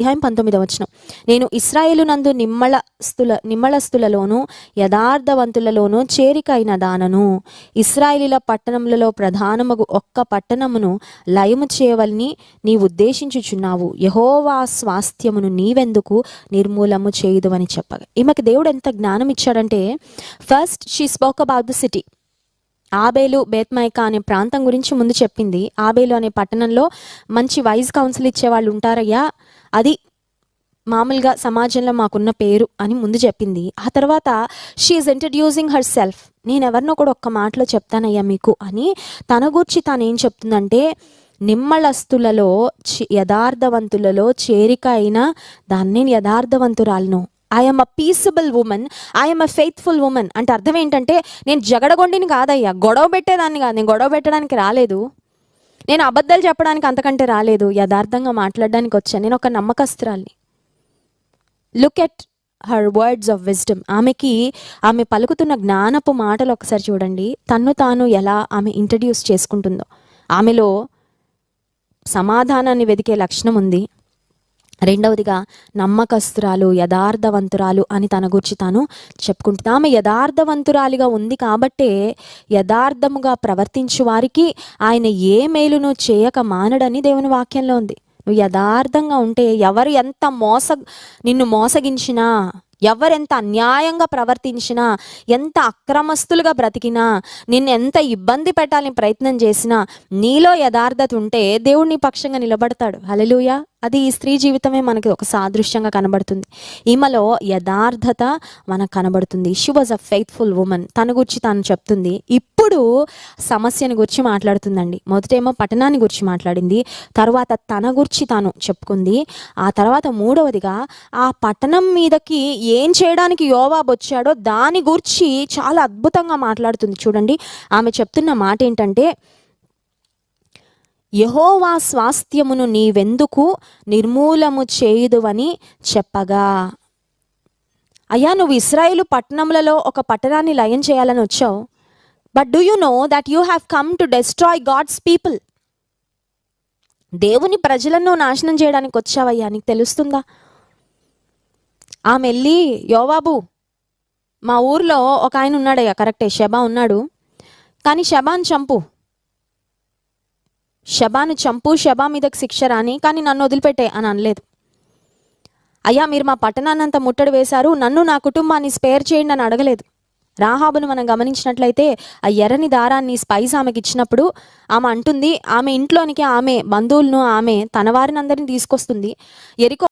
అధ్యాయం పంతొమ్మిదవ వచనం. నేను ఇస్రాయేలు నందు నిమ్మళస్తుల నిమ్మళస్తులలోను యథార్థవంతులలోను చేరిక అయిన దానను ఇస్రాయేలీల పట్టణములలో ప్రధానముగు ఒక్క పట్టణమును లయము చేయవలని నీ ఉద్దేశించుచున్నావు. యహోవా స్వాస్థ్యమును నీవెందుకు నిర్మూలము చేయదు అని చెప్పగా. ఈమెకి దేవుడు ఎంత జ్ఞానం ఇచ్చాడంటే first she spoke about the city Abel Beth Maacah అనే ప్రాంతం గురించి ముందు చెప్పింది. ఆబేలు అనే పట్టణంలో మంచి వైజ్ కౌన్సిల్ ఇచ్చే వాళ్ళు ఉంటారయ్యా. అది మామూలుగా సమాజంలో మాకున్న పేరు అని ముందు చెప్పింది. ఆ తర్వాత షీఈస్ ఇంట్రడ్యూసింగ్ హర్ సెల్ఫ్ నేను ఎవరినో కూడా ఒక్క మాటలో చెప్తానయ్యా మీకు అని తన గురించి తాను ఏం చెప్తుందంటే నిమ్మళస్తులలో చి- యథార్థవంతులలో చేరిక అయిన దాన్ని నేను యథార్థవంతురాలను. I'm a peaceable woman I'm a faithful woman అంటే అర్థం ఏంటంటే నేను జగడగొండిని కాదయ్యా. గొడవ పెట్టేదాన్ని కాదు. నేను గొడవ పెట్టడానికి రాలేదు. నేను అబద్ధాలు చెప్పడానికి అంతకంటే రాలేదు. యథార్థంగా మాట్లాడడానికి వచ్చాను నేను ఒక నమ్మకస్తురాల్ని. Look at her words of wisdom ఆమెకి ఆమె పలుకుతున్న జ్ఞానపు మాటలు ఒకసారి చూడండి. తన్ను తాను ఎలా ఆమె ఇంట్రడ్యూస్ చేసుకుంటుందో. ఆమెలో సమాధానాన్ని వెతికే లక్షణం ఉంది. రెండవదిగా నమ్మకస్తురాలు యథార్థవంతురాలు అని తన గురించి తాను చెప్పుకుంటుంది. ఆమె యథార్థవంతురాలిగా ఉంది కాబట్టే యథార్థముగా ప్రవర్తించు వారికి ఆయన ఏ మేలును చేయక మానడని దేవుని వాక్యంలో ఉంది. నువ్వు యథార్థంగా ఉంటే ఎవరు ఎంత మోస నిన్ను మోసగించినా ఎవరెంత అన్యాయంగా ప్రవర్తించినా ఎంత అక్రమస్తులుగా బ్రతికినా నిన్ను ఎంత ఇబ్బంది పెట్టాలని ప్రయత్నం చేసినా నీలో యథార్థత ఉంటే దేవుడు నీ పక్షంగా నిలబడతాడు. హలలుయా అది ఈ స్త్రీ జీవితమే మనకి ఒక సాదృశ్యంగా కనబడుతుంది. ఈమెలో యథార్థత మనకు కనబడుతుంది. She was a faithful woman తన గురించి తాను చెప్తుంది. ఇప్పుడు సమస్యని గురించి మాట్లాడుతుందండి. మొదటేమో పట్టణాన్ని గురించి మాట్లాడింది. తర్వాత తన గురించి తాను చెప్పుకుంది. ఆ తర్వాత మూడవదిగా ఆ పట్టణం మీదకి ఏం చేయడానికి యోవాబ్ వచ్చాడో దాని గురించి చాలా అద్భుతంగా మాట్లాడుతుంది. చూడండి. ఆమె చెప్తున్న మాట ఏంటంటే యహోవా స్వాస్థ్యమును నీవెందుకు నిర్మూలము చేయుదువని చెప్పగా. అయ్యా నువ్వు ఇస్రాయేలు పట్టణములలో ఒక పట్టణాన్ని లయం చేయాలని వచ్చావు. But do you know that you have come to destroy God's people దేవుని ప్రజలను నాశనం చేయడానికి వచ్చావయ్యా నీకు తెలుస్తుందా? ఆమె వెళ్ళి యోవాబు మా ఊర్లో ఒక ఆయన ఉన్నాడయ్యా కరెక్టే షబా ఉన్నాడు. కానీ షబాన్ చంపు. షబాను చంపు షబా మీదకి శిక్ష రాని కానీ నన్ను వదిలిపెట్టే అని అనలేదు. అయ్యా మీరు మా పట్టణాన్నంత ముట్టడి వేశారు నన్ను నా కుటుంబాన్ని స్పేర్ చేయండి అని అడగలేదు. రాహాబును మనం గమనించినట్లయితే ఆ ఎర్రని దారాన్ని స్పైస్ ఆమెకి ఇచ్చినప్పుడు ఆమె అంటుంది ఆమె ఇంట్లోనికి ఆమె బంధువులను ఆమె తన వారిని అందరిని తీసుకొస్తుంది. ఎరికో